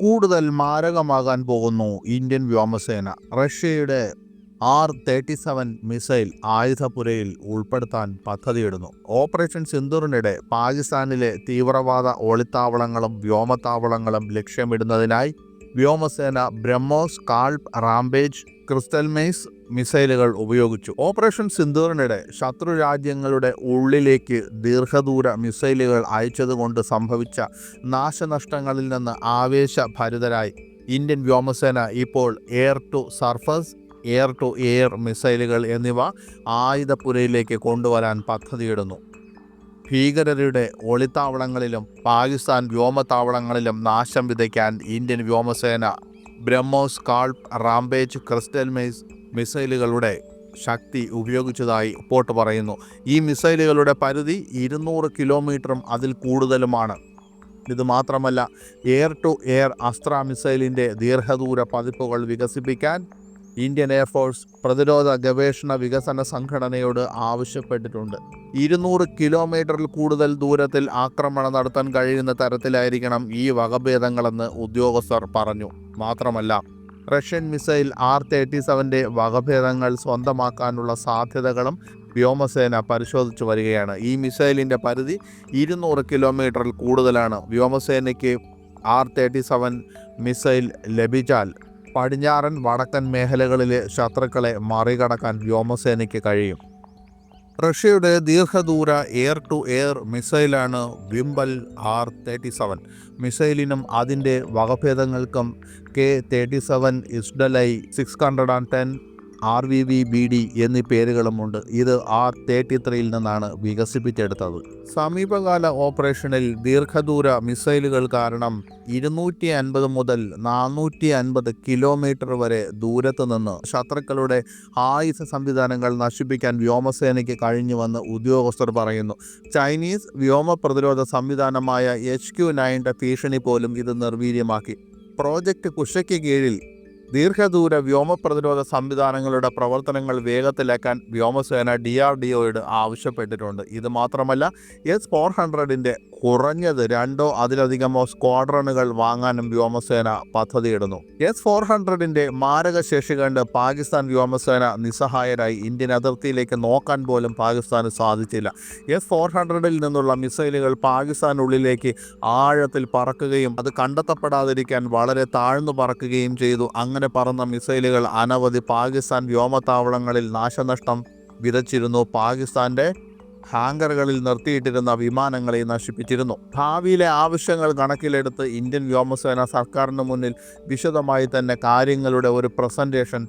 കൂടുതൽ മാരകമാകാൻ പോകുന്നു ഇന്ത്യൻ വ്യോമസേന. റഷ്യയുടെ ആർ തേർട്ടി സെവൻ മിസൈൽ ആയുധപുരയിൽ ഉൾപ്പെടുത്താൻ പദ്ധതിയിടുന്നു. ഓപ്പറേഷൻ സിന്ദൂറിനിടെ പാകിസ്ഥാനിലെ തീവ്രവാദ ഒളിത്താവളങ്ങളും വ്യോമത്താവളങ്ങളും ലക്ഷ്യമിടുന്നതിനായി വ്യോമസേന BrahMos SCALP Rampage Crystal Maze മിസൈലുകൾ ഉപയോഗിച്ചു. ഓപ്പറേഷൻ സിന്ദൂറിനിടെ ശത്രു രാജ്യങ്ങളുടെ ഉള്ളിലേക്ക് ദീർഘദൂര മിസൈലുകൾ അയച്ചതുകൊണ്ട് സംഭവിച്ച നാശനഷ്ടങ്ങളിൽ നിന്ന് ആവേശഭരിതരായി. ഇന്ത്യൻ വ്യോമസേന ഇപ്പോൾ air to surface air to air മിസൈലുകൾ എന്നിവ ആയുധപ്പുരയിലേക്ക് കൊണ്ടുവരാൻ പദ്ധതിയിടുന്നു. ഭീകരരുടെ ഒളിത്താവളങ്ങളിലും പാകിസ്ഥാൻ വ്യോമത്താവളങ്ങളിലും നാശം വിതയ്ക്കാൻ ഇന്ത്യൻ വ്യോമസേന BrahMos SCALP Rampage Crystal Maze മിസൈലുകളുടെ ശക്തി ഉപയോഗിച്ചതായി റിപ്പോർട്ട് പറയുന്നു. ഈ മിസൈലുകളുടെ പരിധി ഇരുന്നൂറ് കിലോമീറ്ററും അതിൽ കൂടുതലുമാണ്. ഇത് മാത്രമല്ല എയർ ടു എയർ അസ്ത്ര മിസൈലിന്റെ ദീർഘദൂര പതിപ്പുകൾ വികസിപ്പിക്കാൻ ഇന്ത്യൻ എയർഫോഴ്സ് പ്രതിരോധ ഗവേഷണ വികസന സംഘടനയോട് ആവശ്യപ്പെട്ടിട്ടുണ്ട്. ഇരുന്നൂറ് കിലോമീറ്ററിൽ കൂടുതൽ ദൂരത്തിൽ ആക്രമണം നടത്താൻ കഴിയുന്ന തരത്തിലായിരിക്കണം ഈ വകഭേദങ്ങളെന്ന് ഉദ്യോഗസ്ഥർ പറഞ്ഞു. മാത്രമല്ല റഷ്യൻ മിസൈൽ ആർ തേർട്ടി സെവന്റെ വകഭേദങ്ങൾ സ്വന്തമാക്കാനുള്ള സാധ്യതകളും വ്യോമസേന പരിശോധിച്ചു വരികയാണ്. ഈ മിസൈലിന്റെ പരിധി ഇരുന്നൂറ് കിലോമീറ്ററിൽ കൂടുതലാണ്. വ്യോമസേനയ്ക്ക് ആർ തേർട്ടി സെവൻ മിസൈൽ ലഭിച്ചാൽ പടിഞ്ഞാറൻ വടക്കൻ മേഖലകളിലെ ശത്രുക്കളെ മറികടക്കാൻ വ്യോമസേനയ്ക്ക് കഴിയും. റഷ്യയുടെ ദീർഘദൂര എയർ ടു എയർ മിസൈലാണ് വിംബൽ ആർ തേർട്ടി സെവൻ. മിസൈലിനും അതിന്റെ വകഭേദങ്ങൾക്കും K thirty seven ഇസ്ഡലൈ six hundred and ten R V V B D എന്നീ പേരുകളുമുണ്ട് ഇത് ആർ തേർട്ടി ത്രീയിൽ നിന്നാണ് വികസിപ്പിച്ചെടുത്തത്. സമീപകാല ഓപ്പറേഷനിൽ ദീർഘദൂര മിസൈലുകൾ കാരണം ഇരുന്നൂറ്റി അൻപത് മുതൽ നാനൂറ്റി അൻപത് കിലോമീറ്റർ വരെ ദൂരത്തു നിന്ന് ശത്രുക്കളുടെ ആയുധ സംവിധാനങ്ങൾ നശിപ്പിക്കാൻ വ്യോമസേനയ്ക്ക് കഴിഞ്ഞുവെന്ന് ഉദ്യോഗസ്ഥർ പറയുന്നു. ചൈനീസ് വ്യോമ പ്രതിരോധ സംവിധാനമായ എച്ച് ക്യു നയന്റെ ഭീഷണി പോലും ഇത് നിർവീര്യമാക്കി. പ്രോജക്റ്റ് കുഷയ്ക്ക് കീഴിൽ ദീർഘദൂര വ്യോമ പ്രതിരോധ സംവിധാനങ്ങളുടെ പ്രവർത്തനങ്ങൾ വേഗത്തിലാക്കാൻ വ്യോമസേന ഡി ആർ ഡി ഒയോട് ആവശ്യപ്പെട്ടിട്ടുണ്ട്. ഇത് മാത്രമല്ല എസ് ഫോർ ഹൺഡ്രഡിന്റെ കുറഞ്ഞത് രണ്ടോ അതിലധികമോ സ്ക്വാഡ്രണുകൾ വാങ്ങാനും വ്യോമസേന പദ്ധതിയിടുന്നു. എസ് ഫോർ ഹൺഡ്രഡിന്റെ മാരകശേഷി കണ്ട് പാകിസ്ഥാൻ വ്യോമസേന നിസ്സഹായരായി. ഇന്ത്യൻ അതിർത്തിയിലേക്ക് നോക്കാൻ പോലും പാകിസ്ഥാന് സാധിച്ചില്ല. എസ് ഫോർ ഹൺഡ്രഡിൽ നിന്നുള്ള മിസൈലുകൾ പാകിസ്ഥാനുള്ളിലേക്ക് ആഴത്തിൽ പറക്കുകയും അത് കണ്ടെത്തപ്പെടാതിരിക്കാൻ വളരെ താഴ്ന്നു പറക്കുകയും ചെയ്തു. അങ്ങനെ പറന്ന മിസൈലുകൾ അനവധി പാകിസ്ഥാൻ വ്യോമത്താവളങ്ങളിൽ നാശനഷ്ടം വിതച്ചിരുന്നു. പാകിസ്ഥാന്റെ ഹാങ്കറുകളിൽ നിർത്തിയിട്ടിരുന്ന വിമാനങ്ങളെ നശിപ്പിച്ചിരുന്നു. ഭാവിയിലെ ആവശ്യങ്ങൾ കണക്കിലെടുത്ത് ഇന്ത്യൻ വ്യോമസേന സർക്കാരിന് മുന്നിൽ വിശദമായി തന്നെ കാര്യങ്ങളുടെ ഒരു പ്രസന്റേഷൻ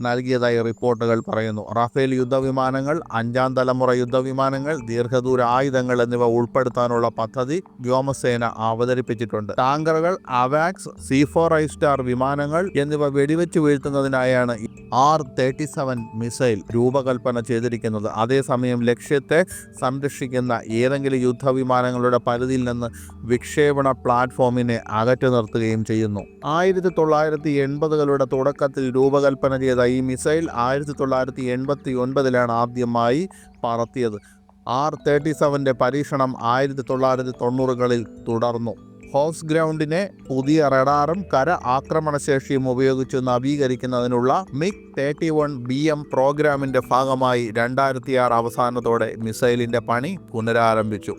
നൽകിയതായി റിപ്പോർട്ടുകൾ പറയുന്നു. റാഫേൽ യുദ്ധവിമാനങ്ങൾ അഞ്ചാം തലമുറ യുദ്ധവിമാനങ്ങൾ ദീർഘദൂര ആയുധങ്ങൾ എന്നിവ ഉൾപ്പെടുത്താനുള്ള പദ്ധതി വ്യോമസേന അവതരിപ്പിച്ചിട്ടുണ്ട്. ടാങ്കറുകൾ അവാക്സ് സി ഫോർ ഐ സ്റ്റാർ വിമാനങ്ങൾ എന്നിവ വെടിവെച്ച് വീഴ്ത്തുന്നതിനായാണ് ആർ തേർട്ടി സെവൻ മിസൈൽ രൂപകൽപ്പന ചെയ്തിരിക്കുന്നത്. അതേസമയം ലക്ഷ്യത്തെ സംരക്ഷിക്കുന്ന ഏതെങ്കിലും യുദ്ധവിമാനങ്ങളുടെ പരിധിയിൽ നിന്ന് വിക്ഷേപണ പ്ലാറ്റ്ഫോമിനെ അകറ്റി നിർത്തുകയും ചെയ്യുന്നു. ആയിരത്തി തൊള്ളായിരത്തി എൺപതുകളുടെ തുടക്കത്തിൽ രൂപകൽപ്പന ചെയ്ത ഈ മിസൈൽ ആയിരത്തി തൊള്ളായിരത്തി എൺപത്തി ഒൻപതിലാണ് ആദ്യമായി പറത്തിയത്. ആർ തേർട്ടി സെവന്റെ പരീക്ഷണം ആയിരത്തി തൊള്ളായിരത്തി തൊണ്ണൂറുകളിൽ തുടർന്നു. ഹോസ് ഗ്രൗണ്ടിനെ പുതിയ റഡാറും കര ആക്രമണശേഷിയും ഉപയോഗിച്ച് നവീകരിക്കുന്നതിനുള്ള MiG thirty one B M പ്രോഗ്രാമിന്റെ ഭാഗമായി രണ്ടായിരത്തി ആറ് അവസാനത്തോടെ മിസൈലിന്റെ പണി പുനരാരംഭിച്ചു.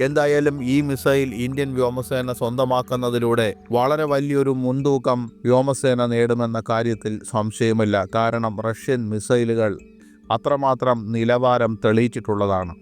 എന്തായാലും ഈ മിസൈൽ ഇന്ത്യൻ വ്യോമസേന സ്വന്തമാക്കുന്നതിലൂടെ വളരെ വലിയൊരു മുൻതൂക്കം വ്യോമസേന നേടുമെന്ന കാര്യത്തിൽ സംശയമില്ല. കാരണം റഷ്യൻ മിസൈലുകൾ അത്രമാത്രം നിലവാരം തെളിയിച്ചിട്ടുള്ളതാണ്.